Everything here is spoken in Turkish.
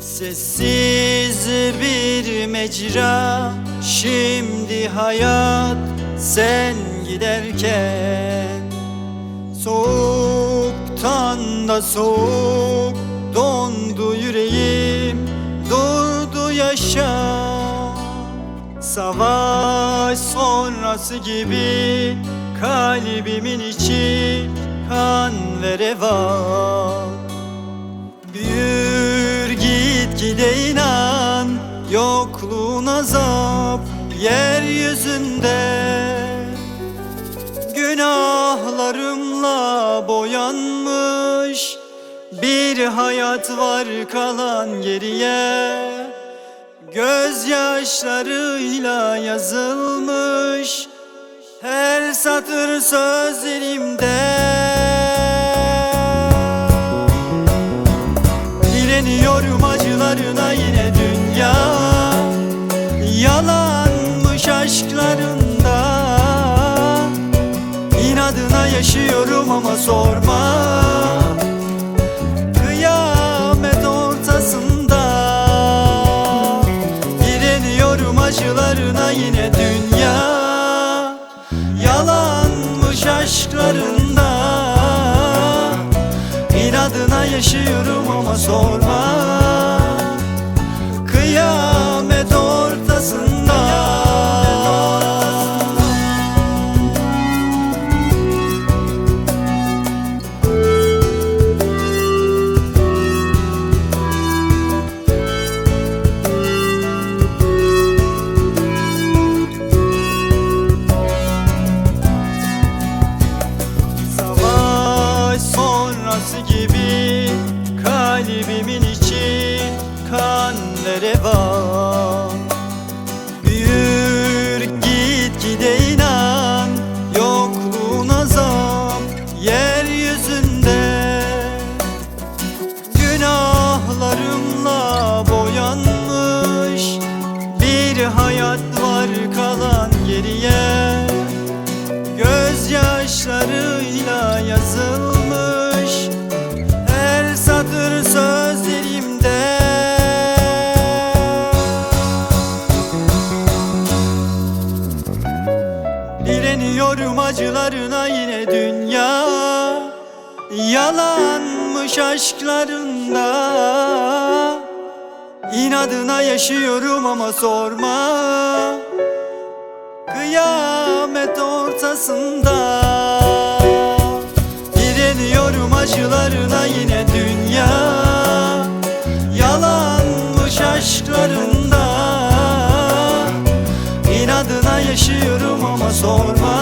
Sessiz bir mecra Şimdi hayat sen giderken. Soğuktan da soğuk Dondu yüreğim Durdu yaşam Savaş sonrası gibi Kalbimin içi kan ve revan Büyür Yokluğun azap yeryüzünde. Günahlarımla boyanmış Bir hayat var kalan geriye. Gözyaşlarıyla yazılmış Her satır sözlerimde. Direniyorum aşklarında. İnadına yaşıyorum ama sorma. Kıyamet ortasında Direniyorum acılarına yine dünya. Yalanmış aşklarında İnadına yaşıyorum ama sorma kan ve revan Büyür git gide inan. Yokluğun azap yeryüzünde. Günahlarımla boyanmış Direniyorum acılarına yine dünya. Yalanmış aşklarında. İnadına yaşıyorum ama sorma. Kıyamet ortasında. Direniyorum acılarına yine dünya. Yalanmış aşklarında. İnadına yaşıyorum ama sorma